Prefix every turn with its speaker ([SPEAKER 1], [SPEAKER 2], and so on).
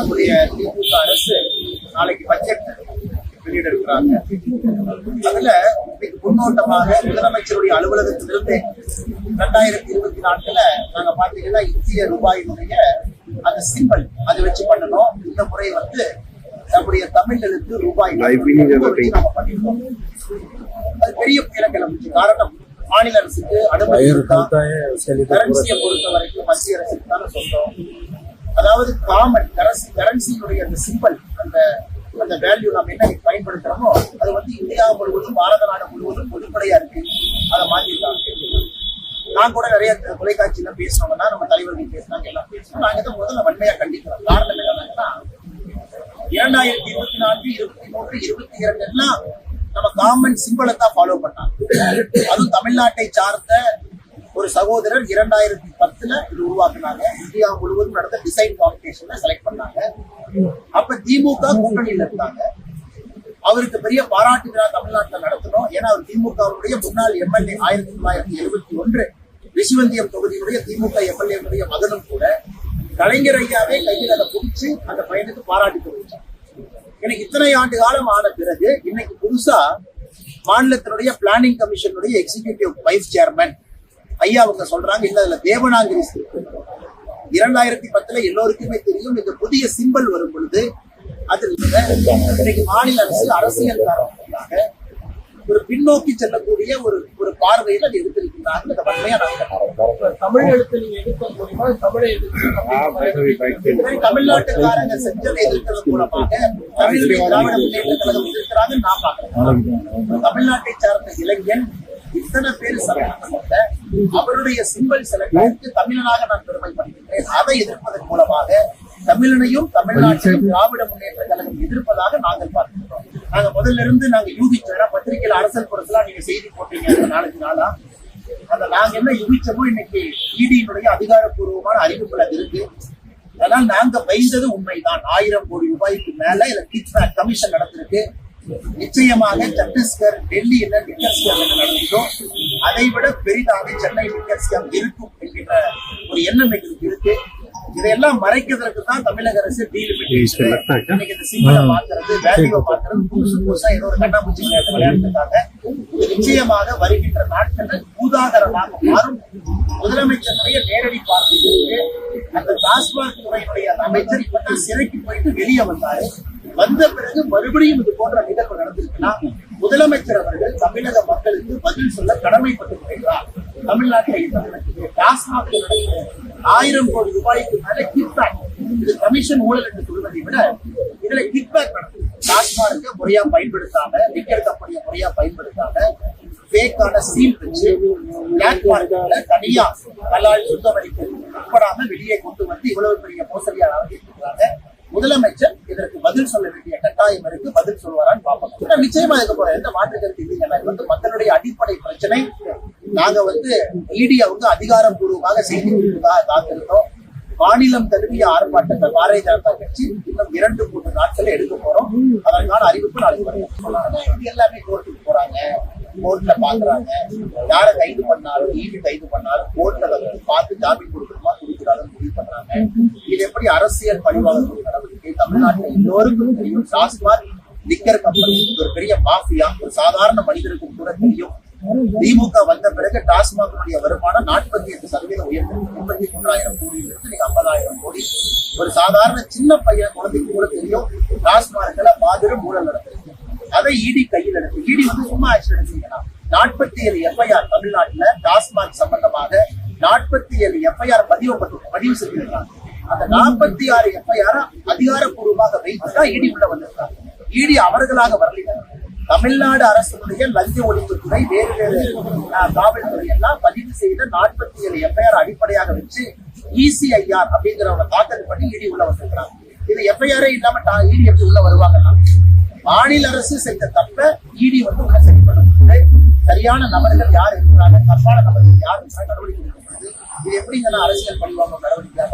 [SPEAKER 1] நம்முடைய திமுக அரசு நாளைக்கு பட்ஜெட் வெளியிட இருக்கிறாங்க அதுல இன்னைக்கு முன்னோட்டமாக முதலமைச்சருடைய அலுவலகத்திலிருந்து ரெண்டாயிரத்தி இருபத்தி நான்குல நாங்க பாத்தீங்கன்னா இந்திய ரூபாயினுடைய அந்த சிம்பிள் அதை வச்சு பண்ணணும். இந்த முறை வந்து நம்முடைய தமிழ் எழுத்து ரூபாய் நம்ம பண்ணிருக்கோம். அது பெரிய புயல கிளம்புச்சு காரணம் மாநில அரசுக்கு அனுமதி? கரன்சியை பொறுத்த வரைக்கும் அதாவது காமன் கரன்சி கரன்சியினுடைய அந்த சிம்பல் அந்த அந்த வேல்யூ நம்ம என்ன பயன்படுத்துறோமோ அது வந்து இந்தியா முழுவதும் பாரத நாடு முழுவதும் பொதுப்படையா இருக்கு. அதை மாத்திருக்காங்க நான் கூட நிறைய தொலைக்காட்சியில பேசுனோம்னா நம்ம தலைவர்கள் பேசினாங்க எல்லாம் பேசணும் நாங்க இதை முதல்ல வன்மையா கண்டிக்கிறோம். காரணம் என்னன்னா இரண்டாயிரத்தி இருபத்தி நான்கு இருபத்தி மூன்று இருபத்தி இரண்டு எல்லாம் நம்ம காமன் சிம்பிளை தான் ஃபாலோ பண்ணாங்க. அதுவும் தமிழ்நாட்டை சார்ந்த ஒரு சகோதரர் இரண்டாயிரத்தி பத்துல இது உருவாக்குனாங்க. இந்தியா முழுவதும் நடந்த டிசைன் காம்படிஷன்ல செலக்ட் பண்ணாங்க. அப்ப திமுக கூட்டணியில இருந்தாங்க. அவருக்கு பெரிய பாராட்டு விழா தமிழ்நாட்டில் நடத்தணும். ஏன்னா அவர் திமுகவுடைய முன்னாள் எம்எல்ஏ ஆயிரத்தி தொள்ளாயிரத்தி எழுபத்தி ஒன்று ரிஷிவந்தியம் தொகுதியுடைய திமுக எம்எல்ஏனுடைய மகனும் கூட கலைஞர் ஐயாவே கையில் அதை பிடிச்சு அந்த பையனுக்கு பாராட்டி தெரிவிச்சார் எனக்கு இத்தனை ஆண்டு காலம் ஆன பிறகு இன்னைக்கு புதுசா மாநிலத்தினுடைய பிளானிங் கமிஷனுடைய எக்ஸிகியூட்டிவ் வைஸ் சேர்மன் ஐயா அவங்க சொல்றாங்க இல்ல அதுல இருக்கு. இரண்டாயிரத்தி பத்துல எல்லோருக்குமே தெரியும் இந்த புதிய சிம்பல் வரும் பொழுது அதில் இன்னைக்கு மாநில அரசு அரசியல் காரணமாக ஒரு பின்னோக்கி செல்லக்கூடிய ஒரு ஒரு பார்வையில் அது எடுத்திருக்கிறாங்க இந்த வன்மையா நாங்கள்
[SPEAKER 2] தமிழ் எழுத்து நீங்க எதிர்க்க முடியுமா தமிழை
[SPEAKER 1] தமிழ்நாட்டுக்காரங்க செஞ்சதை எதிர்க்கிறது மூலமாக தமிழ் திராவிட முன்னேற்ற கழகம் எதிர்க்கிறாங்க நான் தமிழ்நாட்டை சார்ந்த இளைஞன் இத்தனை பேர் சம்பந்தப்பட்ட அவருடைய சிம்பல் செலக்டுக்கு தமிழனாக நான் பெருமைப்படுகின்றேன் அதை எதிர்ப்பதன் மூலமாக தமிழனையும் தமிழ்நாட்டையும் திராவிட முன்னேற்ற கழகம் எதிர்ப்பதாக நாங்கள் பார்க்கிறோம். நாங்க முதல்ல இருந்து நாங்க யூகிச்சோம் ஏன்னா பத்திரிகையில் அரசல் புறத்துல நீங்க செய்தி போட்டீங்க நாளைக்கு நாளா. அந்த நாங்க என்ன யூகிச்சோமோ இன்னைக்கு இடியினுடைய அதிகாரப்பூர்வமான அறிவிப்புல இருக்கு. அதனால் நாங்க பயந்தது உண்மைதான். ஆயிரம் கோடி ரூபாய்க்கு மேல இதுல கிட்பேக் கமிஷன் நடந்திருக்கு நிச்சயமாக சத்தீஸ்கர் டெல்லி என்ன லிக்கர் நடந்ததோ அதை விட பெரிதாக சென்னை ஸ்கேம் இருக்கும் என்கின்ற ஒரு எண்ணம் எங்களுக்கு இருக்கு. இதையெல்லாம் மறைக்கிறதுக்கு தான் தமிழக அரசு டீல் இன்னைக்கு இந்த சிம்பிளை மாத்துறது வேல்யூவை மாத்துறது புதுசு புதுசா ஏதோ ஒரு கண்ணாமூச்சி விளையாட்டு விளையாட்டுக்காக இது நிச்சயமாக வருகின்ற நாட்களில் பூதாகரமாக மாறும். முதலமைச்சருடைய நேரடி பார்வையிலிருக்கு அந்த டாஸ்மாக் துறையினுடைய அந்த அமைச்சர் இப்பதான் சிறைக்கு போயிட்டு வெளியே வந்தாரு. வந்த பிறகு மறுபடியும் இது போன்ற நிகழ்வு நடந்திருக்குன்னா முதலமைச்சர் அவர்கள் தமிழக மக்களுக்கு பதில் சொல்ல கடமைப்பட்டிருக்கிறார். தமிழ்நாட்டில் என்ன ஆயிரம் கோடி ரூபாய்க்கு மேல கிட்பேக் இது கமிஷன் ஊழல் என்று சொல்வதை விட இதுல கிட்பேக் நடக்குது. டாஸ்மார்க்க முறையா பயன்படுத்தாம லிக்கர் கம்பெனியை முறையா பயன்படுத்தாம பேக்கான சீல் வச்சு பிளாக் தனியா கல்லால் சுத்தமளிப்பு உட்படாம வெளியே கொண்டு வந்து இவ்வளவு பெரிய மோசடியாக நடத்திட்டு முதலமைச்சர் இதற்கு பதில் சொல்ல வேண்டிய கட்டாயம் இருக்கு பதில் சொல்வாரான்னு பார்ப்போம். நிச்சயமா இருக்க போற எந்த மாற்று கருத்து இல்லைங்க இது வந்து மக்களுடைய அடிப்படை பிரச்சனை. நாங்க வந்து மீடியா வந்து அதிகாரப்பூர்வமாக செய்தி காத்திருந்தோம் மாநிலம் தழுவிய ஆர்ப்பாட்டத்தை பாரதிய ஜனதா கட்சி இன்னும் இரண்டு மூன்று நாட்கள் எடுக்க போறோம். அதற்கான அறிவிப்பு நாளைக்கு இது எல்லாமே கோர்ட்டுக்கு போறாங்க. கோர்ட்ல பாக்குறாங்க. யாரை கைது பண்ணாலும் ஈடு கைது பண்ணாலும் கோர்ட்ல பார்த்து ஜாமீன் கொடுக்கணுமா கொடுக்கிறாங்க முடிவு பண்றாங்க. இது எப்படி அரசியல் பழிவாங்கக்கூடிய தமிழ்நாட்டில் எல்லோருக்கும் தெரியும் டாஸ்மாக் லிக்கர் கம்பெனி ஒரு பெரிய மாஃபியா. ஒரு சாதாரண மனிதருக்கும் கூட தெரியும். திமுக வந்த பிறகு டாஸ்மாகனுடைய வருமானம் நாற்பத்தி எட்டு சதவீதம் உயர்ந்து முப்பத்தி மூன்றாயிரம் கோடியிலிருந்து நீங்க ஐம்பதாயிரம் கோடி. ஒரு சாதாரண சின்ன பையன் குழந்தைக்கு கூட தெரியும். டாஸ்மார்க்ல மாபெரும் ஊழல் நடந்திருக்கு அதை இடி கையில் எடுத்து இடி வந்து சும்மா ஆக்ஷன் எடுத்தீங்கன்னா நாற்பத்தி ஏழு எஃப்ஐஆர் தமிழ்நாட்டுல டாஸ்மாக் சம்பந்தமாக நாற்பத்தி ஏழு எஃப்ஐஆர் பதிவு பதிவு செஞ்சிருக்காங்க. அந்த நாற்பத்தி ஆறு எஃப்ஐஆர் அதிகாரப்பூர்வமாக வைத்துதான் இடி உள்ள வந்திருக்காங்க இடி அவர்களாக வரல தமிழ்நாடு அரசுடைய லஞ்ச ஒழிப்புத்துறை வேறு வேறு காவல்துறை எல்லாம் பதிவு செய்த நாற்பத்தி ஏழு எஃப்ஐஆர் அடிப்படையாக வச்சு இசிஐஆர் அப்படிங்கிறவங்க தாக்கல் பண்ணி இடி உள்ள வந்திருக்கிறாங்க இது எஃப்ஐஆரே இல்லாம இடி எப்படி உள்ள வருவாங்கன்னா மாநில அரசு செய்த தப்ப இடி வந்து உள்ள சரி பண்ண சரியான நபர்கள் யார் இருக்கிறாங்க? தப்பான நபர்கள் யார்? நடவடிக்கை எடுக்கப்படுது இது எப்படிங்க அரசியல் பண்ணுவாங்க நடவடிக்கையாக